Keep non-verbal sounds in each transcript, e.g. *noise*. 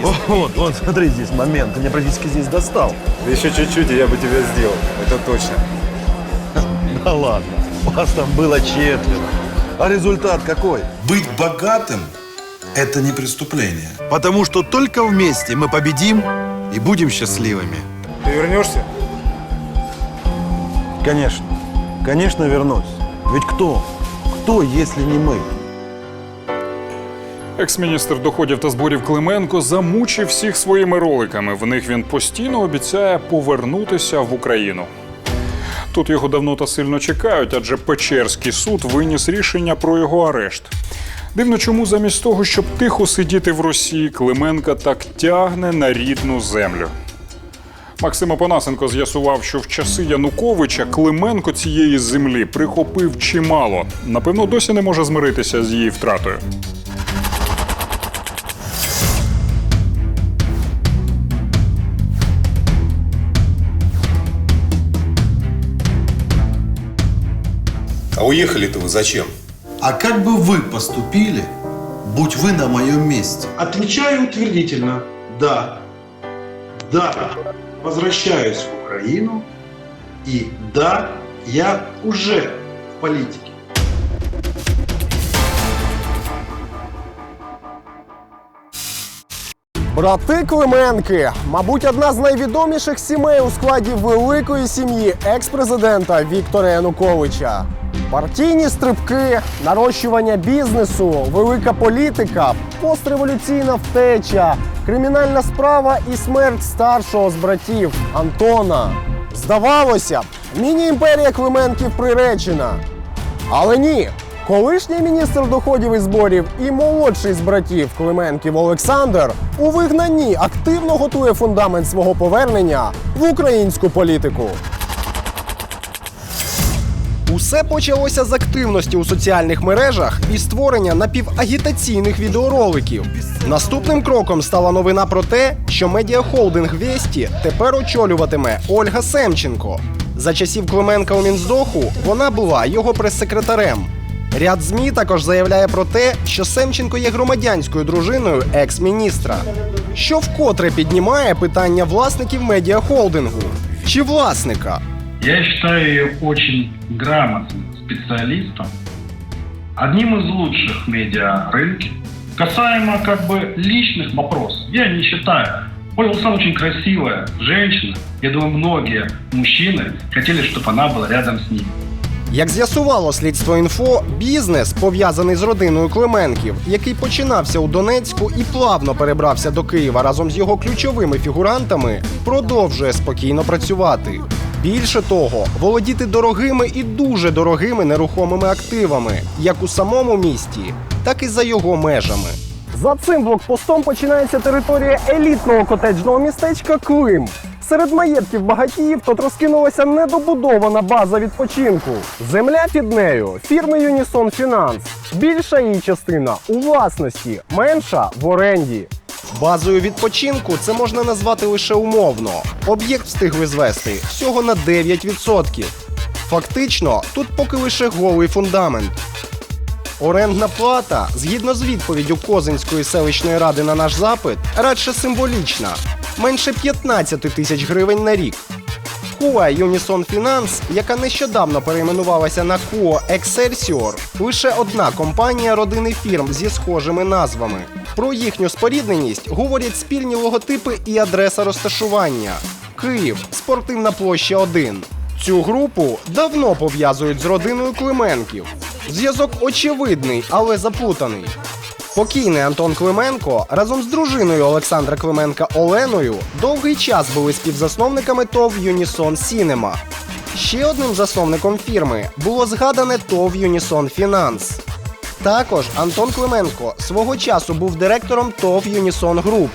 Вот, вот, смотри, здесь момент. Ты меня практически здесь достал. Да еще чуть-чуть, и я бы тебя сделал. Это точно. *laughs* Да ладно. Вас там было четверо. А результат какой? Быть богатым – это не преступление. Потому что только вместе мы победим и будем счастливыми. Ты вернешься? Конечно. Конечно, вернусь. Ведь кто? Кто, если не мы? Екс-міністр доходів та зборів Клименко замучив всіх своїми роликами. В них він постійно обіцяє повернутися в Україну. Тут його давно та сильно чекають, адже Печерський суд виніс рішення про його арешт. Дивно, чому замість того, щоб тихо сидіти в Росії, Клименка так тягне на рідну землю. Максим Опанасенко з'ясував, що в часи Януковича Клименко цієї землі прихопив чимало. Напевно, досі не може змиритися з її втратою. А уехали-то вы зачем? А как бы вы поступили, будь вы на моем месте? Отвечаю утвердительно. Да. Да. Возвращаюсь в Украину. И да, я уже в политике. Брати Клименки, мабуть, одна з найвідоміших сімей у складі великої сім'ї екс-президента Віктора Януковича. Партійні стрибки, нарощування бізнесу, велика політика, постреволюційна втеча, кримінальна справа і смерть старшого з братів Антона. Здавалося б, міні-імперія Клименків приречена. Але ні. Колишній міністр доходів і зборів і молодший з братів Клименків Олександр у вигнанні активно готує фундамент свого повернення в українську політику. Усе почалося з активності у соціальних мережах і створення напівагітаційних відеороликів. Наступним кроком стала новина про те, що медіахолдинг Весті тепер очолюватиме Ольга Семченко. За часів Клименка у Мінздоху вона була його прес-секретарем. Ряд ЗМІ також заявляє про те, що Семченко є громадянською дружиною екс-міністра, що вкотре піднімає питання власників медіахолдингу чи власника. Я считаю ее очень грамотным специалистом, одним из лучших в медиарынке. Касаемо как бы личных вопросов, я не считаю. Ольга Александровна очень красивая женщина. Я думаю, многие мужчины хотели, чтобы она была рядом с ним. Як з'ясувало слідство інфо, бізнес пов'язаний з родиною Клименків, який починався у Донецьку і плавно перебрався до Києва разом з його ключовими фігурантами, продовжує спокійно працювати. Більше того, володіти дорогими і дуже дорогими нерухомими активами, як у самому місті, так і за його межами. За цим блокпостом починається територія елітного котеджного містечка Клим. Серед маєтків багатіїв тут розкинулася недобудована база відпочинку. Земля під нею фірми Unison Finance. Більша її частина у власності, менша в оренді. Базою відпочинку це можна назвати лише умовно. Об'єкт встигли звести всього на 9%. Фактично, тут поки лише голий фундамент. Орендна плата, згідно з відповіддю Козинської селищної ради на наш запит, радше символічна менше 15 тисяч гривень на рік. Куа Unison Finance, яка нещодавно перейменувалася на Куо Excelsior, лише одна компанія родини фірм зі схожими назвами. Про їхню спорідненість говорять спільні логотипи і адреса розташування. Київ, спортивна площа 1. Цю групу давно пов'язують з родиною Клименків. Зв'язок очевидний, але заплутаний. Покійний Антон Клименко разом з дружиною Олександра Клименка Оленою довгий час були співзасновниками ТОВ Unison Cinema. Ще одним засновником фірми було згадане ТОВ Unison Finance. Також Антон Клименко свого часу був директором ТОВ Unison Group.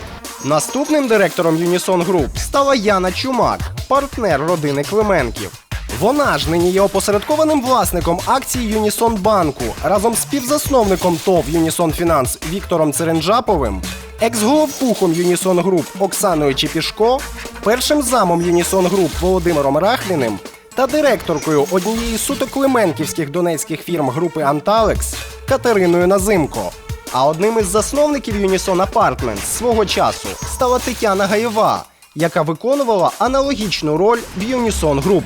Наступним директором Unison Group стала Яна Чумак, партнер родини Клименків. Вона ж нині є опосередкованим власником акцій Юнісон Банку разом з співзасновником ТОВ Юнісон Фінанс Віктором Церенджаповим, екс-головпухом Юнісон Груп Оксаною Чепішко, першим замом Юнісон Груп Володимиром Рахліним та директоркою однієї суто клименківських донецьких фірм групи Анталекс Катериною Назимко. А одним із засновників Unison Apartments свого часу стала Тетяна Гаєва, яка виконувала аналогічну роль в Unison Group.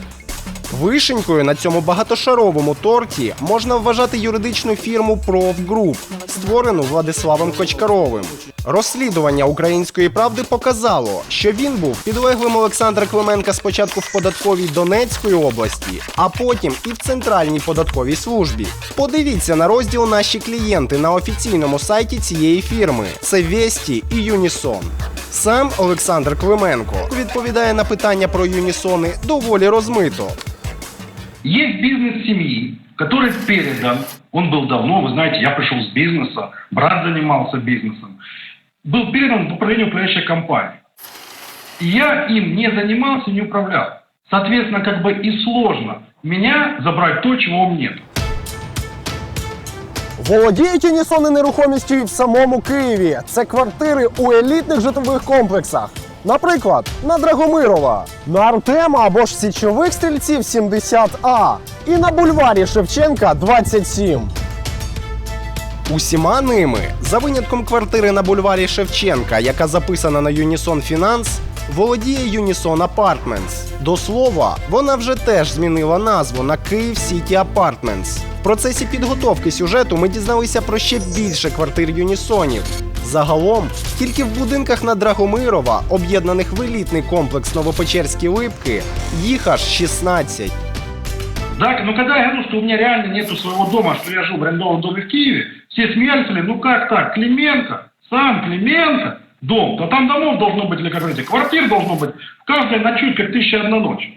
Вишенькою на цьому багатошаровому торті можна вважати юридичну фірму Group, створену Владиславом Кочкаровим. Розслідування української правди показало, що він був підлеглим Олександра Клименка спочатку в податковій Донецької області, а потім і в центральній податковій службі. Подивіться на розділ Наші клієнти на офіційному сайті цієї фірми. Це Весті і Юнісон. Сам Олександр Клименко відповідає на питання про Юнісони доволі розмито. Есть бизнес семьи, который передан. Он был давно, вы знаете, я пришел с бизнеса, брат занимался бизнесом. Был передан в управление управляющей компании. И я им не занимался, не управлял. Соответственно, как бы и сложно меня забрать то, чего у меня нет. Володіють Юнісони нерухомістю і в самому Києві. Це квартири у елітних житлових комплексах. Наприклад, на Драгомирова, на Артема або ж січових стрільців 70А і на бульварі Шевченка 27. Усіма ними, за винятком квартири на бульварі Шевченка, яка записана на Юнісон Фінанс, володіє Юнісон Апартментс. До слова, вона вже теж змінила назву на Київ Сіті Апартментс. В процесі підготовки сюжету ми дізналися про ще більше квартир Юнісонів. Загалом, тільки в будинках на Драгомирова, об'єднаних в елітний комплекс Новопечерські липки, їх аж 16. Да, но когда я говорю, что у меня реально нету своего дома, что я жил в арендованном доме в Киеве, все смеялись, говорили, ну как так, Клименко, сам Клименко, дом, да там домов должно быть, или как говорите, квартир должно быть, в каждой ночует как тысяча одна ночь.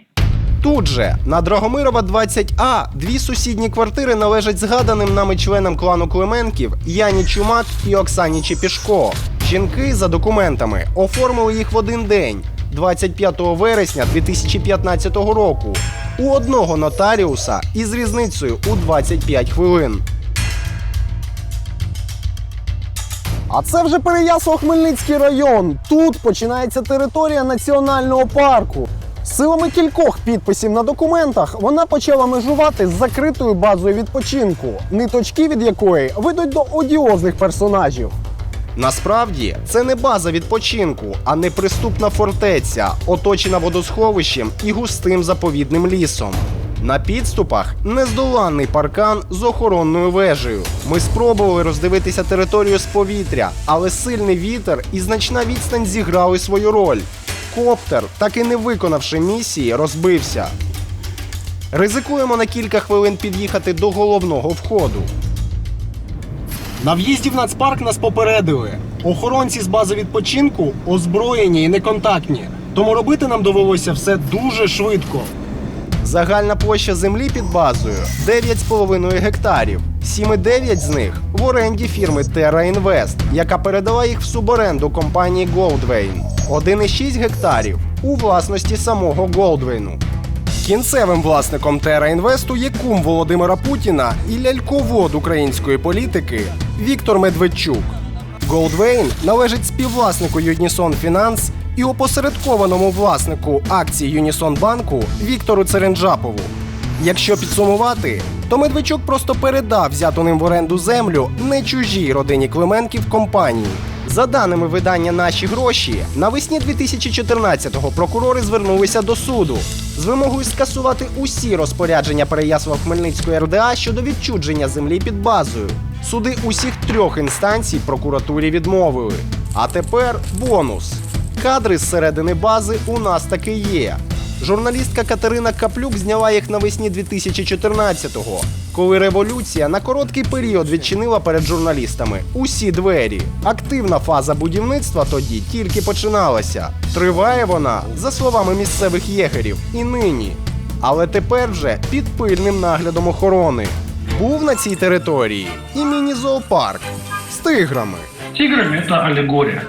Тут же на Драгомирова 20А дві сусідні квартири належать згаданим нами членам клану Клименків Яні Чумак і Оксані Чепішко. Жінки за документами оформили їх в один день, 25 вересня 2015 року, у одного нотаріуса із різницею у 25 хвилин. А це вже Переяслав-Хмельницький район. Тут починається територія національного парку. Силами кількох підписів на документах вона почала межувати з закритою базою відпочинку, ниточки від якої ведуть до одіозних персонажів. Насправді це не база відпочинку, а неприступна фортеця, оточена водосховищем і густим заповідним лісом. На підступах нездоланний паркан з охоронною вежею. Ми спробували роздивитися територію з повітря, але сильний вітер і значна відстань зіграли свою роль. Коптер, так і не виконавши місії, розбився. Ризикуємо на кілька хвилин під'їхати до головного входу. На в'їзді в нацпарк нас попередили. Охоронці з бази відпочинку озброєні і неконтактні. Тому робити нам довелося все дуже швидко. Загальна площа землі під базою 9,5 гектарів. 7,9 з них в оренді фірми Terra Invest, яка передала їх в суборенду компанії Goldvein. 1,6 гектарів у власності самого Goldvein. Кінцевим власником Terra Інвесту є кум Володимира Путіна і ляльковод української політики Віктор Медведчук. Goldvein належить співвласнику Юнісон Фінанс і опосередкованому власнику акцій Юнісон Банку Віктору Церенджапову. Якщо підсумувати, то Медведчук просто передав взяту ним в оренду землю не чужій родині Клименків компанії. За даними видання Наші гроші, навесні 2014-го прокурори звернулися до суду з вимогою скасувати усі розпорядження Переяслав Хмельницької РДА щодо відчудження землі під базою. Суди усіх трьох інстанцій прокуратурі відмовили. А тепер бонус. Кадри з середини бази у нас таки є. Журналістка Катерина Каплюк зняла їх навесні 2014-го, коли революція на короткий період відчинила перед журналістами усі двері. Активна фаза будівництва тоді тільки починалася. Триває вона, за словами місцевих єгерів, і нині. Але тепер вже під пильним наглядом охорони. Був на цій території і міні-зоопарк з тиграми. Тиграми это аллегория.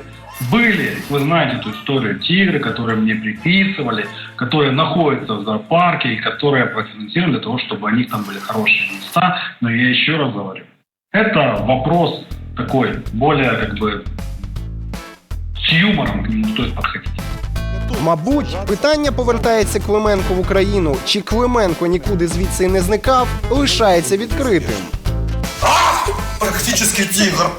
Были, вы знаете эту историю, тигры, которые мне приписывали, которые находятся в зоопарке и которые профинансировали для того, чтобы у них там были хорошие места. Но я еще раз говорю, это вопрос такой, более как бы с юмором к нему стоит подходить. Мабуть, питання повертається Клименко в Україну, чи Клименко нікуди звідси не зникав, лишається відкритим. Практически тигр.